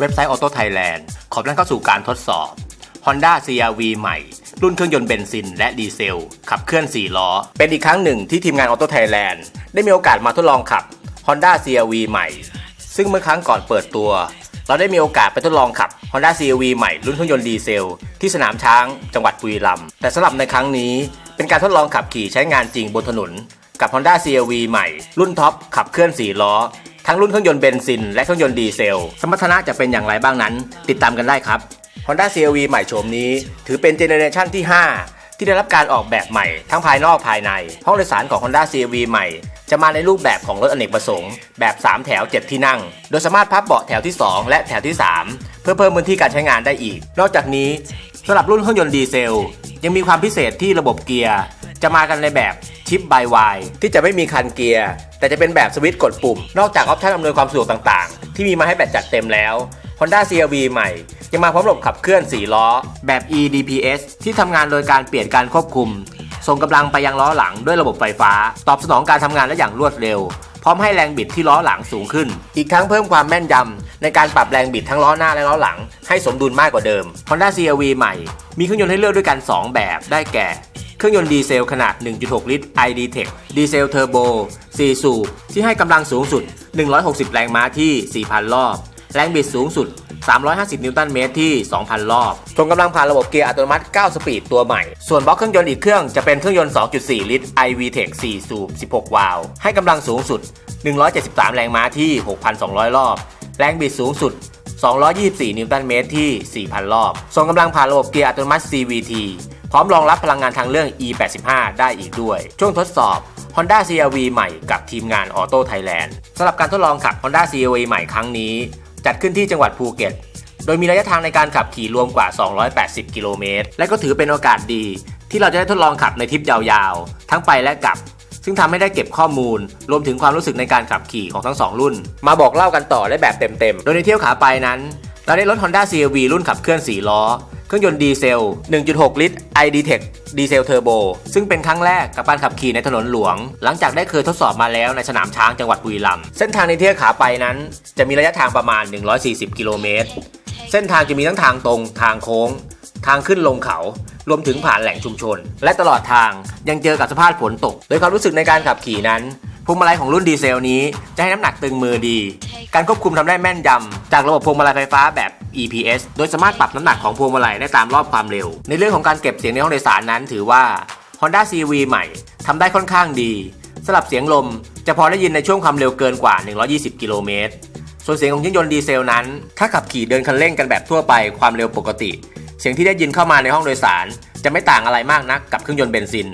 เว็บไซต์ Auto Thailand ขอบนำเข้าสู่การทดสอบ Honda CRV ใหม่ รุ่นเครื่องยนต์เบนซินและดีเซล ขับเคลื่อน 4 ล้อ เป็นอีกครั้งหนึ่งที่ทีมงาน Auto Thailand ได้มีโอกาสมาทดลองขับ Honda CRV ใหม่ ซึ่งเมื่อครั้งก่อนเปิดตัว เราได้มีโอกาสไปทดลองขับ Honda CRV ใหม่รุ่นเครื่องยนต์ดีเซล ที่สนามช้างจังหวัดบุรีรัมย์แต่สำหรับในครั้งนี้ เป็นการทดลองขับขี่ใช้งานจริงบนถนนกับ Honda CRV ใหม่ รุ่นท็อปขับเคลื่อน 4 ล้อ ทั้งรุ่นเครื่องยนต์เบนซิน และเครื่องยนต์ดีเซล สมรรถนะจะเป็นอย่างไรบ้างนั้น ติดตามกันได้ครับ Honda CRV ใหม่โฉมนี้ ถือเป็นเจเนเรชันที่ 5 ที่ได้รับการออกแบบใหม่ทั้งภายนอกภายใน ห้องโดยสารของ Honda CRV ใหม่ จะมาในรูปแบบของรถอเนกประสงค์ แบบ 3 แถว 7 ที่นั่ง โดยสามารถพับเบาะแถวที่ 2 และแถวที่ 3 เพื่อเพิ่มพื้นที่การใช้งานได้อีก นอกจากนี้สำหรับรุ่นเครื่องยนต์ดีเซล ยังมีความพิเศษที่ระบบเกียร์จะมากันในแบบ ชิปบายวายที่จะไม่มีคันเกียร์ แต่จะเป็นแบบสวิตช์กดปุ่ม นอกจากออปชันอำนวยความสะดวกต่างๆ ที่มีมาให้แบบจัดเต็มแล้ว Honda CRV ใหม่ ยังมาพร้อมระบบขับเคลื่อน 4 ล้อ แบบ eDPS ที่ทำงานโดยการเปลี่ยนการควบคุม ส่งกำลังไปยังล้อหลังด้วยระบบไฟฟ้า ตอบสนองการทำงานได้อย่างรวดเร็ว พร้อมให้แรงบิดที่ล้อหลังสูงขึ้น อีกทั้งเพิ่มความแม่นยำในการปรับแรงบิดทั้งล้อหน้าและล้อหลัง ให้สมดุลมากกว่าเดิม Honda CRV ใหม่ มีเครื่องยนต์ให้เลือกด้วยกัน 2 แบบได้แก่ เครื่องยนต์ดีเซลขนาด 1.6 ลิตร ID Tech ดีเซลเทอร์โบ 4 สูบ ที่ให้กำลังสูงสุด 160 แรงม้าที่ 4,000 รอบ แรงบิดสูงสุด 350 นิวตันเมตรที่ 2,000 รอบส่งกำลังผ่านระบบเกียร์อัตโนมัติ 9 สปีดตัวใหม่ ส่วนบล็อกเครื่องยนต์อีกเครื่องจะเป็นเครื่องยนต์ 2.4 ลิตร iV Tech 4สูบ 16 วาล์ว ให้กำลังสูงสุด 173 แรงม้าที่ 6,200 รอบ แรงบิดสูงสุด 224 นิวตันเมตรที่ 4,000 รอบส่งกำลังผ่านระบบเกียร์อัตโนมัติ CVT พร้อมรองรับพลังงานทางเรื่อง E85 ได้อีกด้วย ช่วงทดสอบ Honda CRV ใหม่กับทีมงาน Auto Thailand สำหรับการทดลองขับ Honda CRV ใหม่ครั้งนี้ จัดขึ้นที่จังหวัดภูเก็ต โดยมีระยะทางในการขับขี่รวมกว่า 280 กิโลเมตร และก็ถือเป็นโอกาสดี ที่เราจะได้ทดลองขับในทริปยาวๆ ทั้งไปและกลับซึ่งทำให้ได้เก็บข้อมูล รวมถึงความรู้สึกในการขับขี่ของทั้งสองรุ่น มาบอกเล่ากันต่อได้แบบเต็มๆ โดยในเที่ยวขาไปนั้น เราได้รถ Honda CRV รุ่นขับเคลื่อน 4 ล้อ เครื่องยนต์ดีเซล 1.6 ลิตร ID Tech ดีเซลเทอร์โบ ซึ่งเป็นครั้งแรกกับการขับขี่ในถนนหลวง หลังจากได้เคยทดสอบมาแล้วในสนามช้างจังหวัดบุรีรัมย์เส้นทางในเที่ยวขาไปนั้น จะมีระยะทางประมาณ 140 กิโลเมตร เส้นทางจะมีทั้งทางตรงทางโค้ง ทางขึ้นลงเขา รวมถึงผ่านแหล่งชุมชน และตลอดทางยังเจอกับสภาพฝนตก โดยความรู้สึกในการขับขี่นั้น พวงมาลัยของรุ่นดีเซลนี้จะให้น้ำหนักตึงมือดี การควบคุมทำได้แม่นยำจากระบบพวงมาลัยไฟฟ้าแบบ EPS โดยสามารถปรับน้ำหนักของพวงมาลัยได้ตามรอบความเร็ว ในเรื่องของการเก็บเสียงในห้องโดยสารนั้นถือว่า Honda CRV ใหม่ทำได้ค่อนข้างดีสำหรับเสียงลมจะพอได้ยินในช่วงความเร็วเกินกว่า 120 กิโลเมตร ส่วนเสียงของเครื่องยนต์ดีเซลนั้น ถ้าขับขี่เดินคันเร่งกันแบบทั่วไปความเร็วปกติ เสียงที่ได้ยินเข้ามาในห้องโดยสาร จะไม่ต่างอะไรมากนักกับเครื่องยนต์เบนซิน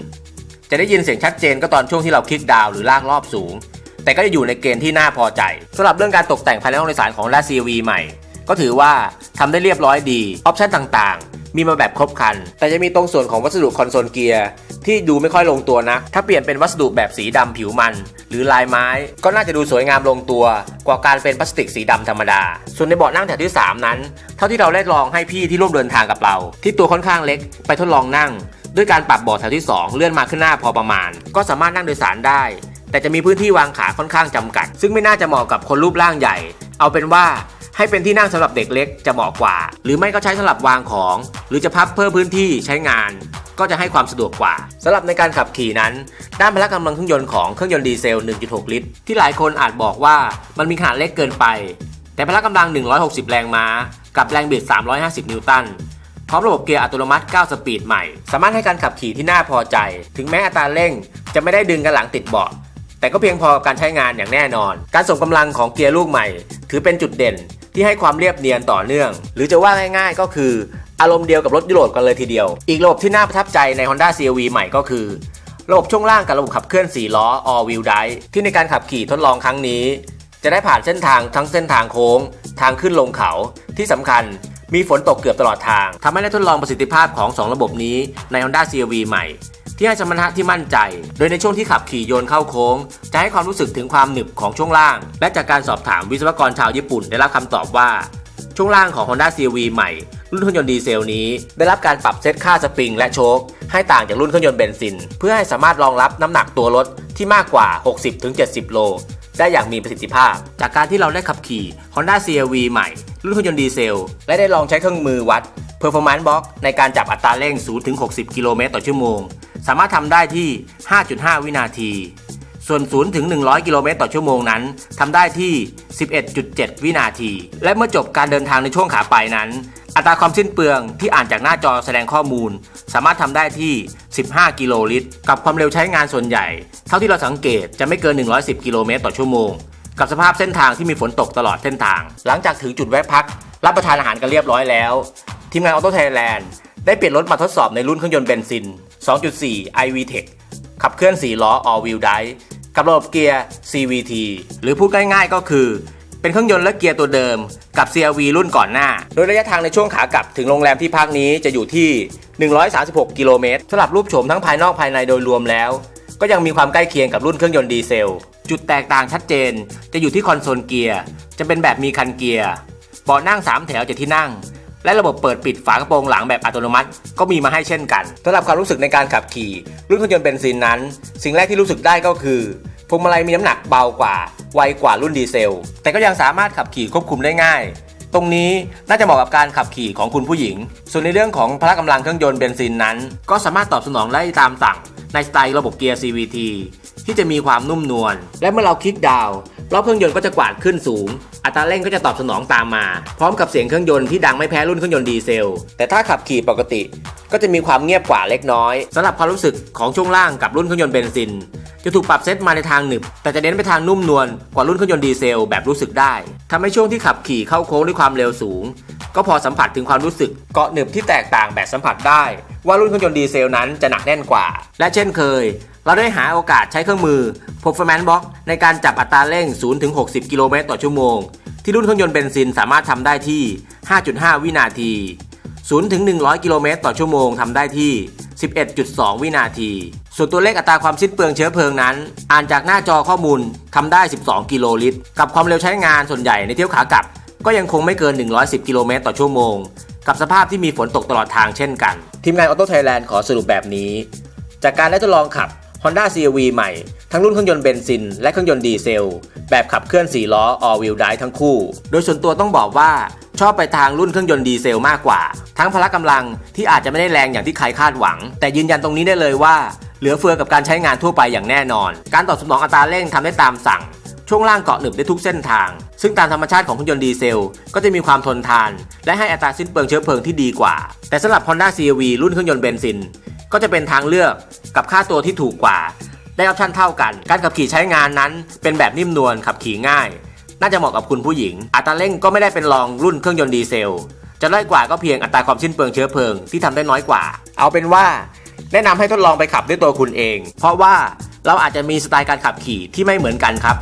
จะได้ยินเสียงชัดเจนก็ตอนช่วงที่เราคลิกดาวน์หรือลากรอบสูง แต่ก็จะอยู่ในเกณฑ์ที่น่าพอใจสำหรับเรื่องการตกแต่งภายในห้องโดยสารของ Honda CRV ใหม่ ก็ถือว่าทำได้เรียบร้อยดีออปชั่นต่างๆ มีมาแบบครบครัน แต่จะมีตรงส่วนของวัสดุคอนโซลเกียร์ที่ดูไม่ค่อยลงตัวนะ ถ้าเปลี่ยนเป็นวัสดุแบบสีดำผิวมัน หรือลายไม้ ก็น่าจะดูสวยงามลงตัว กว่าการเป็นพลาสติกสีดำธรรมดา ส่วนในเบาะนั่งแถวที่ 3 นั้น เท่าที่เราได้ลองให้พี่ที่ร่วมเดินทางกับเรา ที่ตัวค่อนข้างเล็กไปทดลองนั่ง ด้วยการปรับเบาะแถวที่ 2 เลื่อนมาขึ้นหน้าพอประมาณ ก็สามารถนั่งโดยสารได้ แต่จะมีพื้นที่วางขาค่อนข้างจำกัด ซึ่งไม่น่าจะเหมาะกับคนรูปร่างใหญ่ เอาเป็นว่าให้เป็นที่นั่งสำหรับเด็กเล็กจะเหมาะกว่า หรือไม่ก็ใช้สำหรับวางของ หรือจะพับเพิ่มพื้นที่ใช้งาน ก็จะให้ความสะดวกกว่าสำหรับในการขับขี่นั้น ด้านพละกำลังเครื่องยนต์ของเครื่องยนต์ดีเซล 1.6 ลิตร ที่หลายคนอาจบอกว่ามันมีขนาดเล็กเกินไป แต่พละกำลัง 160 แรงม้า กับแรงบิด 350 นิวตัน พร้อมระบบเกียร์อัตโนมัติ 9 สปีดใหม่ สามารถให้การขับขี่ที่น่าพอใจ ถึงแม้อัตราเร่ง จะไม่ได้ดึงกันหลังติดเบาะ แต่ก็เพียงพอกับการใช้งานอย่างแน่นอน การส่งกำลังของเกียร์ลูกใหม่ ถือเป็นจุดเด่นที่ให้ความเรียบเนียนต่อเนื่อง หรือจะว่าง่าย ๆ ก็คือ อารมณ์เดียวกับรถยุโรปกันเลยทีเดียว อีกระบบที่น่าประทับใจใน Honda CRV ใหม่ก็คือ ระบบช่วงล่างกับระบบขับเคลื่อน 4 ล้อ All Wheel Drive ที่ในการขับขี่ทดลองครั้งนี้ จะได้ผ่านเส้นทางทั้งเส้นทางโค้ง ทางขึ้นลงเขาที่สำคัญ มีฝนตกเกือบตลอดทางทำให้ได้ทดลองประสิทธิภาพของ 2 ระบบนี้ใน Honda CRV ใหม่ ที่ให้สมรรถนะที่มั่นใจ โดยในช่วงที่ขับขี่โยนเข้าโค้ง จะให้ความรู้สึกถึงความหนึบของช่วงล่าง และจากการสอบถามวิศวกรชาวญี่ปุ่นได้รับคำตอบว่า ช่วงล่างของ Honda CRV ใหม่ รุ่นเครื่องยนต์ดีเซลนี้ ได้รับการปรับเซตค่าสปริงและโชคให้ต่างจากรุ่นเครื่องยนต์เบนซิน เพื่อให้สามารถรองรับน้ำหนักตัวรถที่มากกว่า 60-70 โล ได้อย่างมีประสิทธิภาพ จากการที่เราได้ขับขี่ Honda CR-V ใหม่ รุ่นเครื่องยนต์ดีเซล และได้ลองใช้เครื่องมือวัด Performance Box ในการจับอัตราเร่ง 0-60 กิโลเมตรต่อชั่วโมง สามารถทำได้ที่ 5.5 วินาที ส่วน0ถึง100 กิโลเมตรต่อชั่วโมงนั้นทำได้ที่ 11.7 วินาที และเมื่อจบการเดินทางในช่วงขาไปนั้น อัตราความสิ้นเปลืองที่อ่านจากหน้าจอแสดงข้อมูล สามารถทำได้ที่ 15 กิโลลิตร กับความเร็วใช้งานส่วนใหญ่ เท่าที่เราสังเกตจะไม่เกิน 110 กิโลเมตรต่อชั่วโมง กับสภาพเส้นทางที่มีฝนตกตลอดเส้นทาง หลังจากถึงจุดแวะพัก รับประทานอาหารกันเรียบร้อยแล้ว ทีมงานออโต้ไทยแลนด์ได้เปลี่ยนรถมาทดสอบในรุ่นเครื่องยนต์เบนซิน 2.4 iVTEC ขับเคลื่อน 4 ล้อ all wheel drive กับระบบเกียร์ CVT หรือพูดง่ายๆ ก็คือ เป็นเครื่องยนต์และเกียร์ตัวเดิมกับ CRV รุ่นก่อนหน้า โดยระยะทางในช่วงขากลับถึงโรงแรมที่พักนี้จะอยู่ที่ 136 กิโลเมตรสำหรับรูปโฉมทั้งภายนอกภายในโดยรวมแล้ว ก็ยังมีความใกล้เคียงกับรุ่นเครื่องยนต์ดีเซล จุดแตกต่างชัดเจน จะอยู่ที่คอนโซลเกียร์ จะเป็นแบบมีคันเกียร์เบาะนั่ง 3 แถว7ที่นั่ง และระบบเปิดปิดฝากระโปรงหลังแบบอัตโนมัติ ก็มีมาให้เช่นกันสำหรับความรู้สึกในการขับขี่ รุ่นเครื่องยนต์เบนซินนั้น สิ่งแรกที่รู้สึกได้ก็คือ พวงมาลัยมีน้ำหนักเบากว่า ไวกว่ารุ่นดีเซล แต่ก็ยังสามารถขับขี่ควบคุมได้ง่าย ตรงนี้น่าจะเหมาะกับการขับขี่ของคุณผู้หญิง ส่วนในเรื่องของพละกำลังเครื่องยนต์เบนซินนั้น ก็สามารถตอบสนองได้ตามสั่งในสไตล์ระบบเกียร์ CVT ที่จะมีความนุ่มนวลและเมื่อเราคลิกดาวน์ รอบเครื่องยนต์ก็จะกวาดขึ้นสูง อัตราเร่งก็จะตอบสนองตามมา พร้อมกับเสียงเครื่องยนต์ที่ดังไม่แพ้รุ่นเครื่องยนต์ดีเซล แต่ถ้าขับขี่ปกติ ก็จะมีความเงียบกว่าเล็กน้อยสำหรับความรู้สึกของช่วงล่างกับรุ่นเครื่องยนต์เบนซิน จะถูกปรับเซตมาในทางหนึบ แต่จะเน้นไปทางนุ่มนวลกว่ารุ่นเครื่องยนต์ดีเซลแบบรู้สึกได้ทำให้ช่วงที่ขับขี่เข้าโค้งด้วยความเร็วสูง ก็พอสัมผัสถึงความรู้สึกเกาะหนึบที่แตกต่างแบบสัมผัสได้ ว่ารุ่นเครื่องยนต์ดีเซลนั้นจะหนักแน่นกว่า และเช่นเคย เราได้หาโอกาสใช้เครื่องมือ Performance Box ในการจับอัตราเร่ง 0-60 กิโลเมตรต่อชั่วโมง ที่รุ่นเครื่องยนต์เบนซินสามารถทำได้ที่ 5.5 วินาที0ถึง100 กิโลเมตรต่อชั่วโมงทำได้ที่ 11.2 วินาที ส่วนตัวเลขอัตราความสิ้นเปลืองเชื้อเพลิงนั้น อ่านจากหน้าจอข้อมูลทำได้ 12 กิโลลิตร กับความเร็วใช้งานส่วนใหญ่ในเที่ยวขากลับ ก็ยังคงไม่เกิน 110 กิโลเมตรต่อชั่วโมง กับสภาพที่มีฝนตกตลอดทางเช่นกัน ทีมงานออโต้ไทยแลนด์ขอสรุปแบบนี้ จากการได้ทดลองขับ Honda CR-V ใหม่ ทั้งรุ่นเครื่องยนต์เบนซิน และเครื่องยนต์ดีเซล แบบขับเคลื่อน 4 ล้อ all wheel drive ทั้งคู่ โดยส่วนตัวต้องบอกว่าชอบไปทางรุ่นเครื่องยนต์ดีเซลมากกว่า ทั้งพละกำลังที่อาจจะไม่ได้แรงอย่างที่ใครคาดหวัง แต่ยืนยันตรงนี้ได้เลยว่า เหลือเฟือกับการใช้งานทั่วไปอย่างแน่นอน การตอบสนองอัตราเร่งทำได้ตามสั่ง ช่วงล่างเกาะหนึบได้ทุกเส้นทาง ซึ่งตามธรรมชาติของเครื่องยนต์ดีเซล ก็จะมีความทนทาน และให้อัตราสิ้นเปลืองเชื้อเพลิงที่ดีกว่า แต่สำหรับ Honda CR-V รุ่นเครื่องยนต์เบนซิน ก็จะเป็นทางเลือกกับค่าตัวที่ถูกกว่า ได้ออปชั่นเท่ากัน การขับขี่ใช้งานนั้น เป็นแบบนิ่มนวลขับขี่ง่าย น่าจะเหมาะกับคุณผู้หญิง อัตราเร่งก็ไม่ได้เป็นรองรุ่นเครื่องยนต์ดีเซล จะด้อยกว่าก็เพียงอัตราความสิ้นเปลืองเชื้อเพลิงที่ทำได้น้อยกว่า เอาเป็นว่า แนะนำให้ทดลองไปขับด้วยตัวคุณเอง เพราะว่าเราอาจจะมีสไตล์การขับขี่ที่ไม่เหมือนกันครับ